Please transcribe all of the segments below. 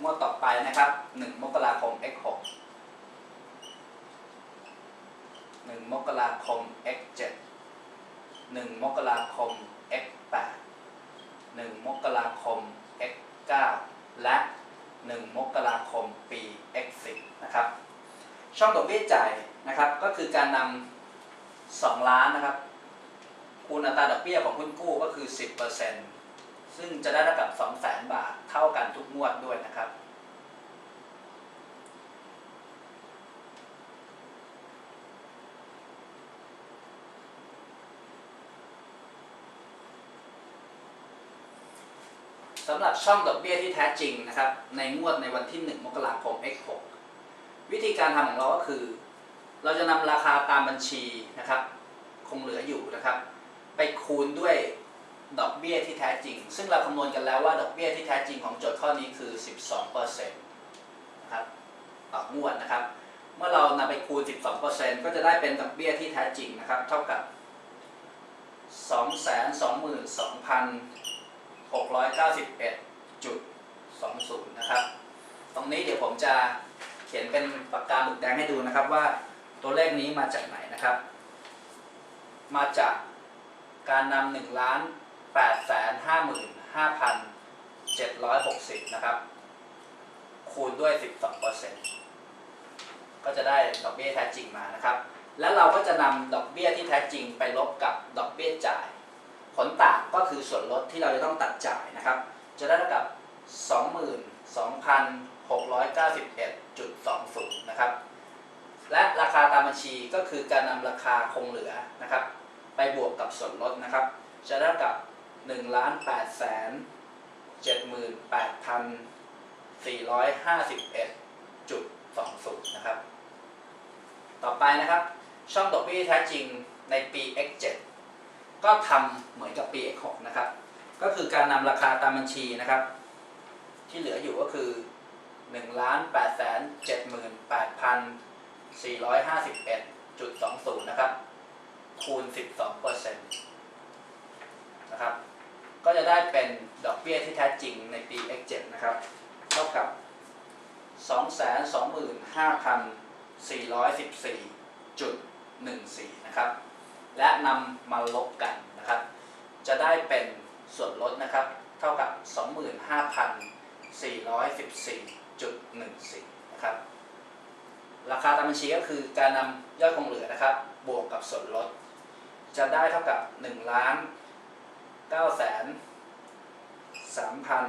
งวดต่อไปนะครับ 1 มกราคม x 6 1 มกราคม x 7 1 มกราคม x 8 1 มกราคม x 9 และ 1 มกราคมปี x 10นะครับ ช่องดอกเบี้ยจ่ายนะครับ ก็คือการนำ2ล้านนะครับ คูณอัตราดอกเบี้ยของหุ้นกู้ก็คือ 10% ซึ่งจะได้เท่ากับ200,000บาทเท่ากันทุกงวดด้วยนะครับ สำหรับช่องดอกเบี้ยที่แท้จริงนะครับ ในงวดในวันที่ 1 มกราคม x 6 วิธีการทำของเราก็คือ เราจะนำราคาตามบัญชีนะครับ คงเหลืออยู่นะครับ ไปคูณด้วย ดอกเบี้ยที่แท้จริง ซึ่งเราคำนวณกันแล้วว่าดอกเบี้ยที่แท้จริงของโจทย์ข้อนี้คือ 12%นะครับต่องวดนะครับ เมื่อเรานำไปคูณ 12%ก็จะได้เป็นดอกเบี้ยที่แท้จริงนะครับ เท่ากับ 222,691.20 นะครับ ตรงนี้เดี๋ยวผมจะเขียนเป็นปากกาหมึกแดงให้ดูนะครับว่าตัวเลขนี้มาจากไหนนะครับ มาจากการนำหนึ่งล้าน แปดแสนห้าหมื่นห้าพันเจ็ดร้อยหกสิบนะครับ คูณด้วย 12%ก็จะได้ดอกเบี้ยแท้จริงมานะครับ แล้วเราก็จะนำดอกเบี้ยที่แท้จริงไปลบกับดอกเบี้ยจ่าย ผลต่างก็คือส่วนลดที่เราจะต้องตัดจ่ายนะครับ จะได้เท่ากับ 22,691.20 นะครับ และราคาตามบัญชีก็คือการนำราคาคงเหลือนะครับ ไปบวกกับส่วนลดนะครับ จะได้เท่ากับ 1ล้าน8แสน78,451.20 นะครับ ต่อไปนะครับ ช่องดอกเบี้ยแท้จริงในปี x7 ก็ทำเหมือนกับปี x6 นะครับ ก็คือการนำราคาตามบัญชีนะครับ ที่เหลืออยู่ก็คือ1ล้าน8แสน78,451.20 นะครับ คูณ 12%นะครับก็ จะได้เป็นดอกเบี้ยที่แท้จริงในปี x7 นะครับ เท่ากับ 225,414.14 นะครับ และนำมาลบกันนะครับ จะได้เป็นส่วนลดนะครับ เท่ากับ 25,414.14 นะครับ ราคาตามบัญชีก็คือการนำยอดคงเหลือนะครับ บวกกับส่วนลด จะได้เท่ากับ 1 ล้าน9แสน 3พัน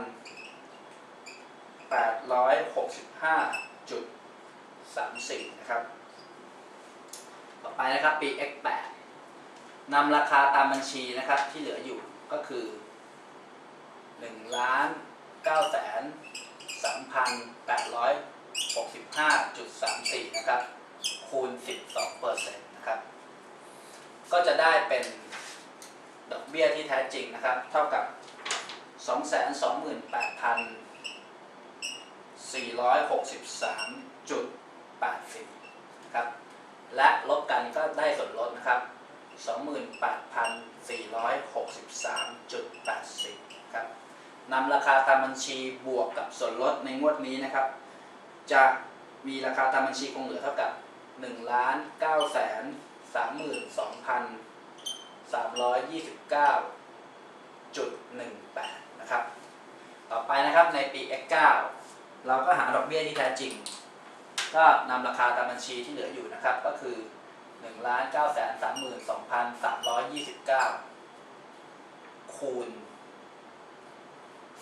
865.34 นะครับ ต่อไปนะครับปี x8 นำราคาตามบัญชีนะครับที่เหลืออยู่ก็คือ1ล้าน9แสน3,865.34 นะครับ คูณ 12%นะครับ ก็จะได้เป็นดอกเบี้ยที่แท้จริงนะครับ เท่ากับ 228,463.84ครับและลบกันก็ได้ส่วนลดนะครับ 28,463.84ครับนำราคาตามบัญชีบวกกับส่วนลดในงวดนี้นะครับ จะมีราคาตามบัญชีคงเหลือเท่ากับ1ล้าน9 32,329.18 นะครับ ต่อไปนะครับในปี X9 เราก็หาดอกเบี้ยที่แท้จริง ก็นำราคาตามบัญชีที่เหลืออยู่นะครับ ก็คือ1ล้าน9 32,329 คูณ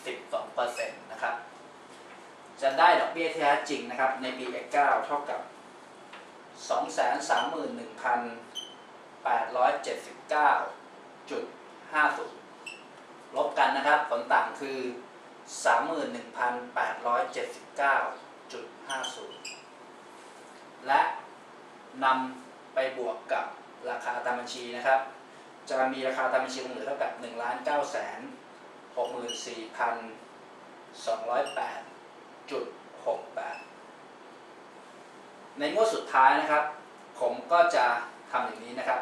12%นะครับ จะได้ดอกเบี้ยที่แท้จริงนะครับ ในปี X9 เท่ากับ 231,879.50 กันนะครับ ผลต่างคือ 31,879.50 และนำไปบวกกับราคาตามบัญชีนะครับ จะมีราคาตามบัญชีคงเหลือเท่ากับ1ล้าน9แสน64,208.68 ในงวดสุดท้ายนะครับ ผมก็จะทำอย่างนี้นะครับ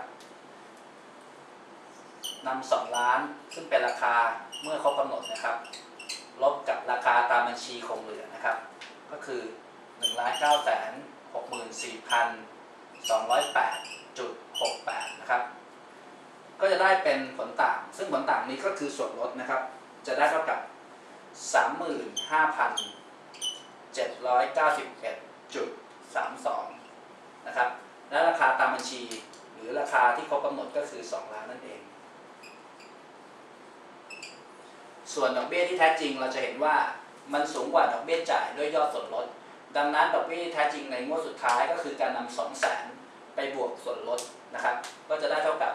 นำ2ล้าน ซึ่งเป็นราคาเมื่อเขากำหนดนะครับ ลบกับราคาตามบัญชีคงเหลือนะครับ ก็คือ1 9 6 4 208.68นะครับ ก็จะได้เป็นผลต่าง ซึ่งผลต่างนี้ก็คือส่วนลดนะครับ จะได้เท่ากับ35,791.32นะครับ และราคาตามบัญชี หรือราคาที่เขากำหนดก็คือ 2 ล้านนั่นเอง ส่วนดอกเบี้ยที่แท้จริงเราจะเห็นว่ามันสูงกว่าดอกเบี้ยจ่ายด้วยยอดส่วนลด ดังนั้นดอกเบี้ยแท้จริงในงวดสุดท้ายก็คือการนำ2 0 0 0 0 0ไปบวกส่วนลดนะครับ ก็จะได้เท่ากับ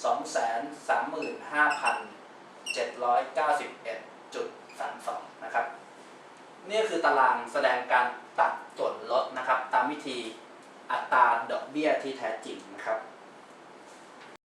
235,791.32 นะครับ นี่คือตารางแสดงการตัดส่วนลดนะครับ ตามวิธีอัตราดอกเบี้ยที่แท้จริงนะครับ